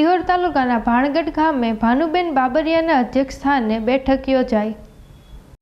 સિહોર તાલુકાના ભાણગઢ ગામે ભાનુબેન બાબરિયાના અધ્યક્ષસ્થાને બેઠક યોજાઈ.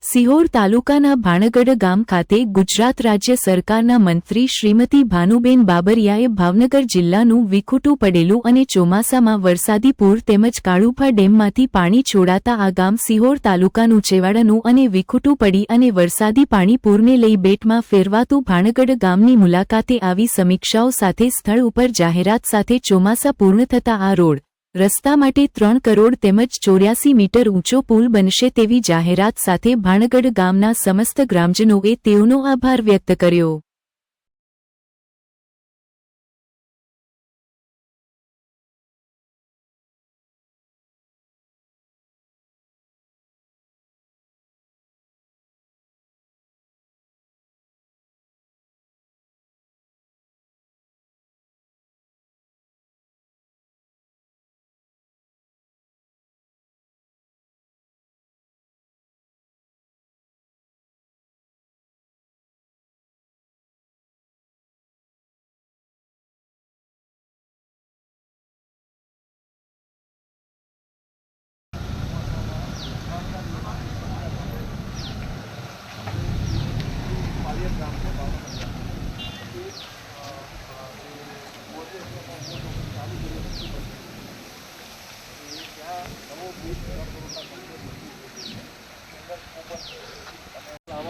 સિહોર તાલુકાના ભાણગઢ ગામ ખાતે ગુજરાત રાજ્ય સરકારના મંત્રી શ્રીમતી ભાનુબેન બાબરિયાએ ભાવનગર જિલ્લાનું વિખૂટું પડેલું અને ચોમાસામાં વરસાદી પૂર તેમજ કાળુફા ડેમમાંથી પાણી છોડાતા આ ગામ સિહોર તાલુકાનું છેવાડાનું અને વિખૂટું પડી અને વરસાદી પાણી પૂરને લઈ બેટમાં ફેરવાતું ભાણગઢ ગામની મુલાકાતે આવી સમીક્ષાઓ સાથે સ્થળ ઉપર જાહેરાત સાથે ચોમાસા પૂર્ણ થતા આ રોડ રસ્તા માટે ત્રણ કરોડ તેમજ ચોર્યાસી મીટર ઊંચો પુલ બનશે તેવી જાહેરાત સાથે ભાણગઢ ગામના સમસ્ત ગ્રામજનોએ તેઓનો આભાર વ્યક્ત કર્યો.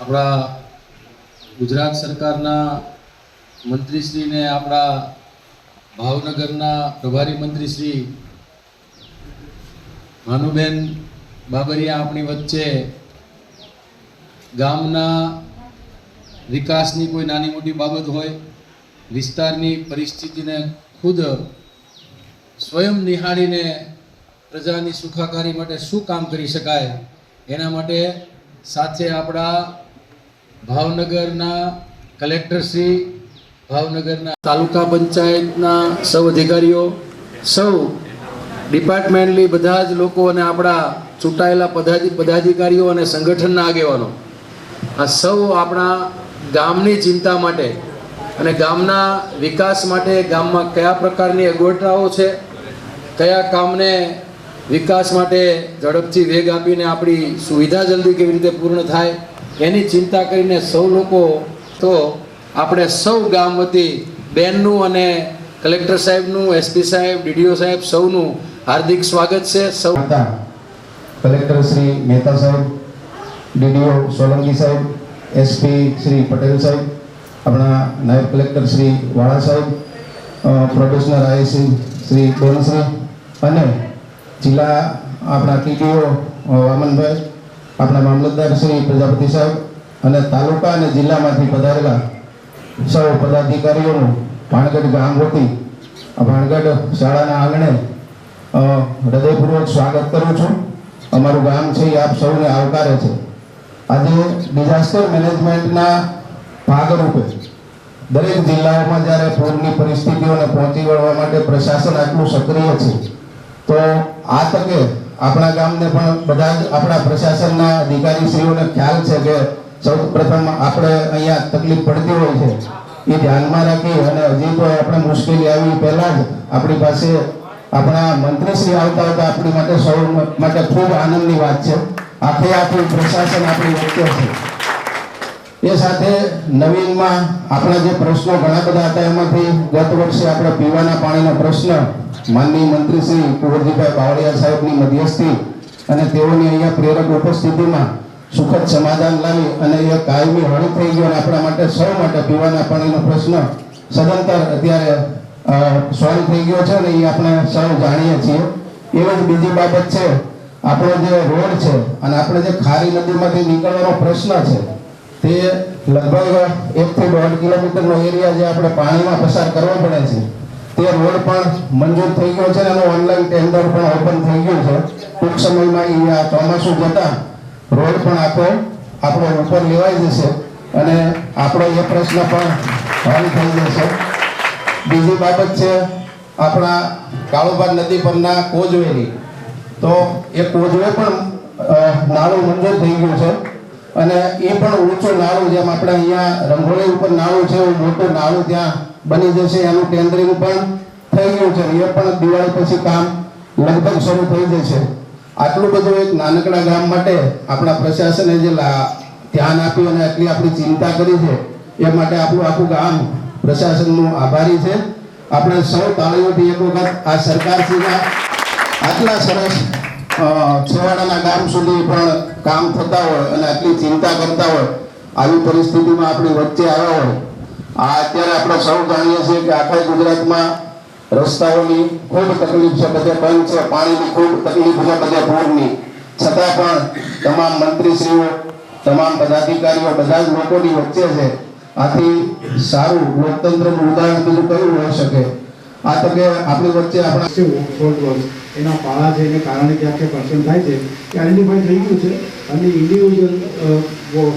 આપણા ગુજરાત સરકારના મંત્રીશ્રીને આપણા ભાવનગરના પ્રભારી મંત્રી શ્રી ભાનુબેન બાબરિયા આપણી વચ્ચે ગામના વિકાસની કોઈ નાની મોટી બાબત હોય, વિસ્તારની પરિસ્થિતિને ખુદ સ્વયં નિહાળીને પ્રજાની સુખાકારી માટે શું કામ કરી શકાય? એના માટે સાથે આપણા ભાવનગરના કલેક્ટરશ્રી ભાવનગરના તાલુકા પંચાયતના સૌ અધિકારીઓ, સૌ ડિપાર્ટમેન્ટલી બધા જ લોકો અને આપણા ચૂંટાયેલા પદાધિ પદાધિકારીઓ અને સંગઠનના આગેવાનો. આ સૌ આપણા ગામની ચિંતા માટે અને ગામના વિકાસ માટે ગામમાં કયા પ્રકારની અગવડતાઓ છે કયા કામને વિકાસ માટે ઝડપથી વેગ આપીને આપણી સુવિધા જલ્દી કેવી રીતે પૂર્ણ થાય એની ચિંતા કરીને સૌ લોકો તો આપણે સૌ ગામ વતી બેનનું અને કલેક્ટર સાહેબનું એસપી સાહેબ ડીડીઓ સાહેબ સૌનું હાર્દિક સ્વાગત છે. સૌ કલેક્ટર શ્રી મહેતા સાહેબ ડીડીઓ સોલંકી સાહેબ એસપી શ્રી પટેલ સાહેબ, આપણા નાયબ કલેક્ટર શ્રી વાળા સાહેબ પ્રોફેશનલ આઈસી શ્રી બેનશ્રી અને જિલ્લા આપણા ટીડીઓ વામનભાઈ, આપણા મામલતદાર શ્રી પ્રજાપતિ સાહેબ અને તાલુકા અને જિલ્લામાંથી પધારેલા સૌ પદાધિકારીઓનું ભાણગઢ ગામ વતી ભાણગઢ શાળાના આંગણે હૃદયપૂર્વક સ્વાગત કરું છું. અમારું ગામ છે એ આપ સૌને આવકારે છે. આજે ડિઝાસ્ટર મેનેજમેન્ટના ભાગરૂપે દરેક જિલ્લાઓમાં જ્યારે પૂરની પરિસ્થિતિઓને પહોંચી વળવા માટે પ્રશાસન આટલું સક્રિય છે તો આ તકે આપણા ગામને પણ બધા જ આપણા પ્રશાસનના અધિકારીશ્રીઓને ખ્યાલ છે કે સૌ પ્રથમ આપણે અહીંયા તકલીફ પડતી હોય છે. એ ધ્યાનમાં રાખી અને હજી તો આપણે મુશ્કેલી આવી પહેલાં જ આપણી પાસે આપણા મંત્રીશ્રી આવતા હતા, આપણી માટે સૌ માટે ખૂબ આનંદની વાત છે. આખે આખું પ્રશાસન આપણી વચ્ચે છે. એ સાથે નવીનમાં આપણા જે પ્રશ્નો ઘણા બધા હતા, એમાંથી ગત વર્ષે આપણે પીવાના પાણીનો પ્રશ્ન માનનીય મંત્રી શ્રી કુંવરજીભાઈ બાવળિયા સાહેબની મધ્યસ્થી અને તેઓની અહીંયા પ્રેરક ઉપસ્થિતિમાં સુખદ સમાધાન લાવી અને એ કાયમી હળ થઈ ગયો અને આપણા માટે સૌ માટે પીવાના પાણીનો પ્રશ્ન સદંતર અત્યારે સોલ્વ થઈ ગયો છે ને એ આપણે સૌ જાણીએ છીએ. એવી જ બીજી બાબત છે, આપણો જે રોડ છે અને આપણે જે ખારી નદીમાંથી નીકળવાનો પ્રશ્ન છે, તે લગભગ એકથી દોઢ કિલોમીટરનો એરિયા જે આપણે પાણીમાં પસાર કરવો પડે છે. તે રોડ પણ મંજૂર થઈ ગયો છે અને ઓનલાઈન ટેન્ડર પણ ઓપન થઈ ગયું છે. ટૂંક સમયમાં અહીંયા ચોમાસું જતા રોડ પણ આખો આપણો ઉપર લેવાઈ જશે અને આપણો એ પ્રશ્ન પણ હલ થઈ જશે. બીજી બાબત છે આપણા કાળુબાર નદી પરના કોજવેની તો એ કોજવે પણ નાળું મંજૂર થઈ ગયું છે અને એ પણ ઊંચું નાળું જેમ આપણે અહીંયા રંગોળી ઉપર નાળું છે એવું મોટું નાળું ત્યાં બની જશે, એનું ટેન્ડરિંગ પણ થઈ ગયું છે. એ પણ દિવાળી પછી કામ લગભગ શરૂ થઈ જશે. આટલું બધું એક નાનકડા ગામ માટે આપણા પ્રશાસને જે ધ્યાન આપ્યું અને આટલી આપણી ચિંતા કરી છે, એ માટે આપણું આખું ગામ પ્રશાસનનું આભારી છે. આપણે સૌ તાળીઓથી એક વખત આ સરકારશ્રીના આટલા સરસ છેવાડાના ગામ સુધી પણ કામ થતા હોય અને આટલી ચિંતા કરતા હોય, આવી પરિસ્થિતિમાં આપણી વચ્ચે આવ્યા હોય આ અત્યારે આપણે સૌ જાણીએ છીએ કે આખા ગુજરાતમાં રસ્તાઓની ખૂબ તકલીફ છે, બધે બંધ છે, પાણીની ખૂબ તકલીફ છે, બધે પૂરની. છતાં પણ તમામ મંત્રીશ્રીઓ, તમામ પદાધિકારીઓ બધા જ લોકોની વચ્ચે છે. આથી સારું લોકતંત્રનું ઉદાહરણ બીજું કયું હોઈ શકે? આ તકે આપણી વચ્ચે આપણા એના પાળા છે, એને કારણે જે આખે પર્સન થાય છે. કે આઈડેન્ટિફાઈ થઈ ગયું છે અને ઇન્ડિવિજ્યુઅલ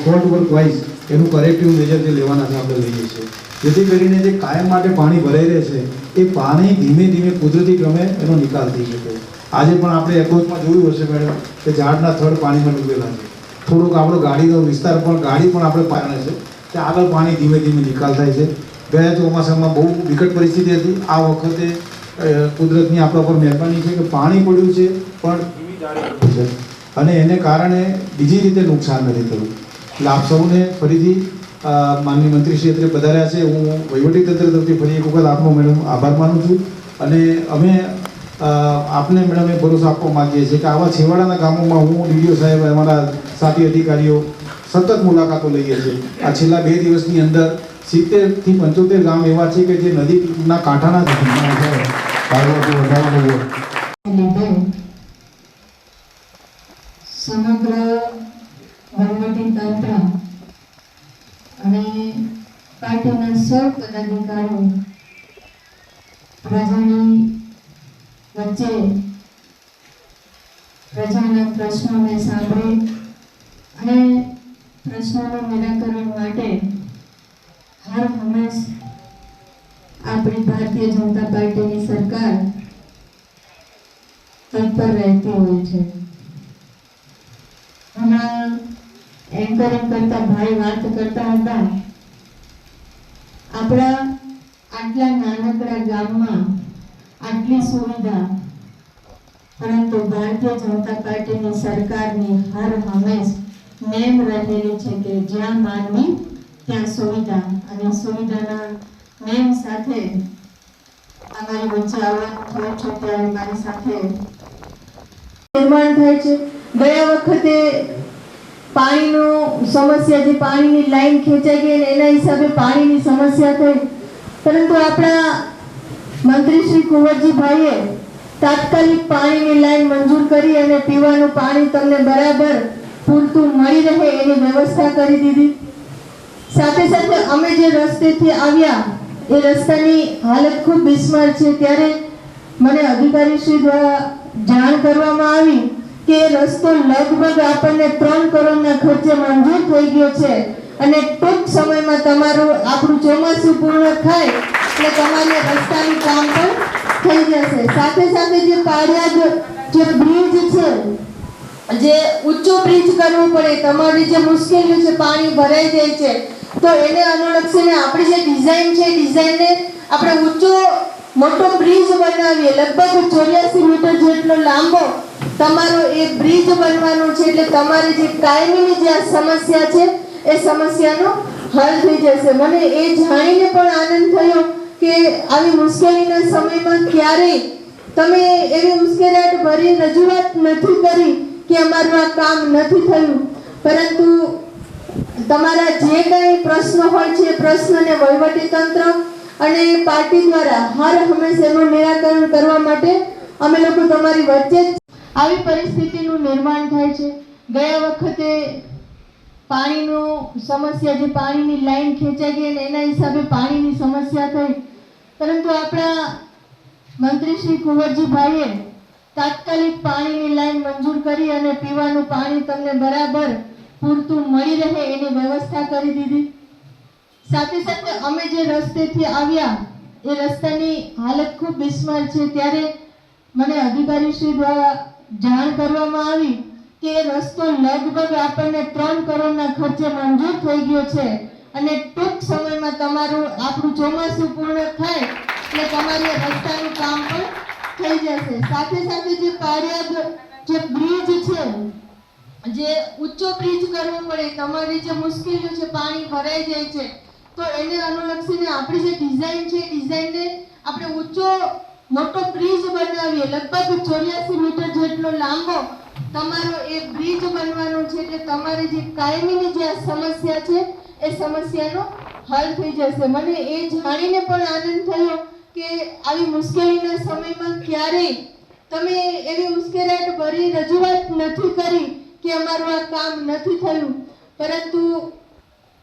ફોલ્ટ વર્ક વાઇઝ એનું કરેક્ટિવ મેજર જે લેવાના છે આપણે લઈએ છીએ. જેથી કરીને જે કાયમ માટે પાણી ભરાઈ રહે છે એ પાણી ધીમે ધીમે કુદરતી ક્રમે એનો નિકાલ થઈ શકે. આજે પણ આપણે એપ્રોચમાં જોયું હશે મેડમ કે ઝાડના થડ પાણીમાં ડૂબેલા છે. થોડુંક આપણો ગાડીનો વિસ્તાર પણ ગાડી પણ આપણે પાણે છે કે આગળ પાણી ધીમે ધીમે નિકાલ થાય છે. ગયા ચોમાસામાં બહુ વિકટ પરિસ્થિતિ હતી. આ વખતે કુદરતની આપણા પર મહેરબાની છે કે પાણી પડ્યું છે પણ ધીમી પડ્યું છે. અને એને કારણે બીજી રીતે નુકસાન નથી થયું. એટલે આપ સૌને ફરીથી માનવી માનનીય મંત્રીશ્રી અત્રે પધાર્યા છે. હું વહીવટી તંત્ર તરફથી ફરી એક વખત આપનો મેડમ આભાર માનું છું. અને અમે આપને મેડમ એ ભરોસો આપવા માગીએ છીએ કે આવા છેવાડાના ગામોમાં હું ડીડીઓ સાહેબ અમારા સાથી અધિકારીઓ સતત મુલાકાતો લઈએ છીએ. આ છેલ્લા બે દિવસની અંદર સિત્તેરથી પંચોતેર ગામ એવા છે કે જે નદીના કાંઠાના સમગ્ર વહીવટી તંત્ર અને પાર્ટીના સૌ પદાધિકારીઓ પ્રજાની વચ્ચે પ્રજાના પ્રશ્નોને સાંભળી અને પ્રશ્નોનું નિરાકરણ માટે હર હંમેશ આપણી ભારતીય જનતા પાર્ટીની સરકાર તત્પર રહેતી હોય છે. હમણાં એન્કરિંગ કરતા ભાઈ વાત કરતા હતા. આપણા આટલા નાનકડા ગામમાં આટલી સુવિધા, પરંતુ ભારતીય જનતા પાર્ટીની સરકારની હર હંમેશ નેમ રહેલી છે કે જ્યાં માનવી, ત્યાં સુવિધા. અને સુવિધાના નેમ સાથે અમારી વચ્ચે આવવાનું થયું છે ત્યારે મારી સાથે. નિર્માણ થાય છે. ગયા વખતે પાણીનો સમસ્યા જે પાણીની લાઈન ખેંચાઈ ગઈ એના હિસાબે પાણીની સમસ્યા થઈ. પરંતુ આપણા મંત્રી શ્રી કુંવરજીભાઈએ તાત્કાલિક પાણીની લાઈન મંજૂર કરી અને પીવાનું પાણી તમને બરાબર પૂરતું મળી રહે એની વ્યવસ્થા કરી દીધી. સાથે સાથે અમે જે રસ્તેથી આવ્યા, એ રસ્તાની હાલત ખૂબ બિસ્માર છે. ત્યારે મને અધિકારીશ્રી દ્વારા જાણ કરવામાં આવી કે રસ્તો લગભગ આપણને ત્રણ કરોડના ખર્ચે મંજૂર થઈ ગયો છે અને ટૂંક સમયમાં તમારું આપણું ચોમાસું પૂર્ણ થાય એટલે તમારે રસ્તાનું કામ પણ થઈ જશે. સાથે સાથે જે પાળિયાદ, જે બ્રિજ છે, જે ઊંચો બ્રિજ કરવો પડે, તમારી જે મુશ્કેલીઓ છે, પાણી ભરાઈ જાય છે, તો એને અનુલક્ષીને આપણી જે ડિઝાઇન છે ડિઝાઇનને આપણે ઊંચો, મોટો બ્રિજ બનાવીએ. લગભગ ચોર્યાસી મીટર જેટલો લાંબો તમારો એ બ્રિજ બનવાનો છે એટલે તમારી જે કાયમીની જે સમસ્યા છે, એ સમસ્યાનો હલ થઈ જશે. મને એ જાણીને પણ આનંદ થયો કે આવી મુશ્કેલીના સમયમાં ક્યારેય તમે એવી મુશ્કેલાટ ભરી રજૂઆત નથી કરી કે અમારું આ કામ નથી થયું. પરંતુ તમારા જે કંઈ પ્રશ્નો હોય છે પ્રશ્નને વહીવટી તંત્ર અને પાર્ટી દ્વારા હર હંમેશ એનું નિરાકરણ કરવા માટે અમે લોકો તમારી વચ્ચે જ આવી પરિસ્થિતિનું નિર્માણ થાય છે. ગયા વખતે પાણીનું સમસ્યા, જે પાણીની લાઈન ખેંચાઈ ગઈ અને એના હિસાબે પાણીની સમસ્યા થઈ. પરંતુ આપણા મંત્રી શ્રી કુંવરજીભાઈએ તાત્કાલિક પાણીની લાઈન મંજૂર કરી અને પીવાનું પાણી તમને બરાબર પૂરતું મળી રહે એની વ્યવસ્થા કરી દીધી. સાથે સાથે અમે જે રસ્તેથી આવ્યા, એ રસ્તાની હાલત ખૂબ બિસ્માર છે. ત્યારે મને અધિકારીશ્રી દ્વારા જાણ કરવામાં આવી કે રસ્તો લગભગ આપણને ત્રણ કરોડના ખર્ચે મંજૂર થઈ ગયો છે અને ટૂંક સમયમાં તમારું, આપણું ચોમાસું પૂર્ણ થાય એટલે તમારું રસ્તાનું કામ પણ થઈ જશે. સાથે સાથે જે પાળિયા જે બ્રિજ છે, જે ઊંચો બ્રિજ કરવો પડે, તમારી જે મુશ્કેલીઓ છે, પાણી ભરાઈ જાય છે, તો એને અનુલક્ષીને આપણી જે ડિઝાઇન છે ડિઝાઇનને આપણે ઊંચો મોટો બ્રિજ બનાવીએ. લગભગ ચોર્યાસી મીટર જેટલો લાંબો તમારો એ બ્રિજ બનવાનો છે એટલે તમારી જે કાયમીની જે આ સમસ્યા છે, એ સમસ્યાનો હલ થઈ જશે. મને એ જાણીને પણ આનંદ થયો કે આવી મુશ્કેલીના સમયમાં ક્યારેય તમે એવી મુશ્કેલાટ ભરી રજૂઆત નથી કરી કે અમારું આ કામ નથી થયું. પરંતુ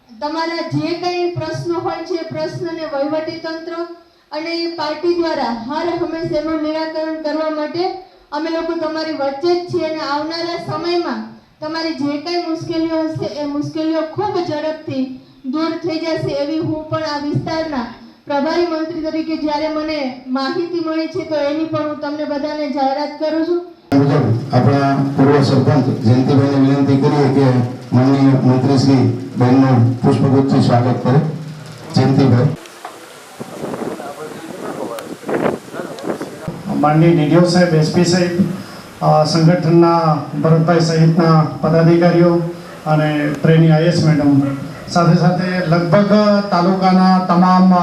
તમારા જે કંઈ પ્રશ્નો હોય છે પ્રશ્નને વહીવટી તંત્ર અને પાર્ટી દ્વારા હર હંમેશ એનું નિરાકરણ કરવા માટે અમે લોકો તમારી વચ્ચે જ છીએ અને આવનારા સમયમાં તમારી જે કંઈ મુશ્કેલીઓ હશે એ મુશ્કેલીઓ ખૂબ ઝડપથી દૂર થઈ જશે એવી હું પણ આ વિસ્તારના પ્રભારી મંત્રી તરીકે જ્યારે મને માહિતી મળી છે તો એની પણ હું તમને બધાને જાહેરાત કરું છું. આપણા પૂર્વ સરપંચ જયંતિભાઈને વિનંતી કરીએ કે માનનીય મંત્રી શ્રી બહેનનું પુષ્પગુચ્છથી સ્વાગત કરે. જયંતિભાઈ. માનની ડીડીઓ સાહેબ, એસપી સાહેબ સંગઠનના ભરતભાઈ સહિતના પદાધિકારીઓ અને ટ્રેની આઈએસ મેડમ. સાથે સાથે લગભગ તાલુકાના તમામ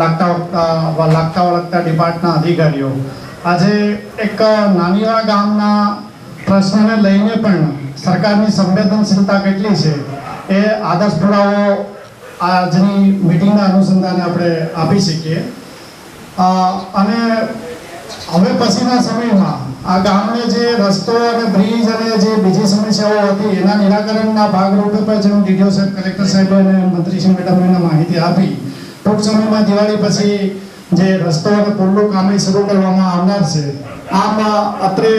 લાગતા વખતા લાગતા વળગતા ડિપાર્ટના અધિકારીઓ. આજે એક નાનીવા ગામના પ્રશ્નને લઈને પણ સરકારની સંવેદનશીલતા કેટલી છે એ આદર્શ પુરાવો આજની મિટિંગના અનુસંધાને આપણે આપી શકીએ. અને હવે પછીના સમયમાં આ ગામને જે રસ્તો અને બ્રિજ અને જે બીજી સમસ્યાઓ હતી, એના નિરાકરણના ભાગરૂપે પણ જેનું ડીડીઓ સાહેબ, કલેક્ટર સાહેબ અને મંત્રીશ્રી મેડમને માહિતી આપી, ટૂંક સમયમાં દિવાળી પછી જે રસ્તો અને પુલનું કામ શરૂ કરવામાં આવનાર છે. આમાં અત્રે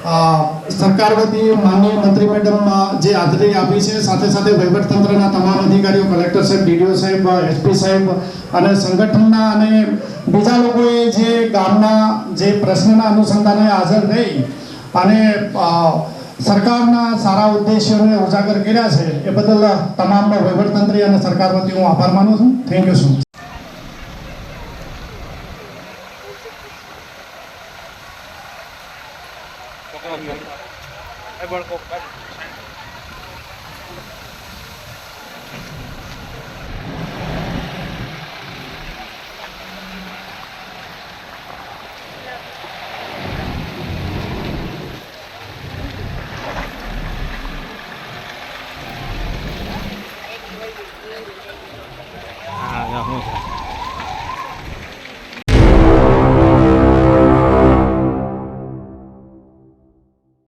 સરકાર વતી માનનીય મંત્રી મેડમ જે હાજરી આપી છે, સાથે સાથે વહીવટતંત્રના તમામ અધિકારીઓ, કલેક્ટર સાહેબ, ડીડીઓ સાહેબ, એસપી સાહેબ અને સંગઠનના અને બીજા લોકોએ જે ગામના જે પ્રશ્નના અનુસંધાને હાજર રહી અને સરકારના સારા ઉદ્દેશ્યોને ઉજાગર કર્યા છે, એ બદલ તમામ વહીવટતંત્રી અને સરકાર વતી હું આભાર માનું છું. થેન્ક યુ સો મચ એ બળકો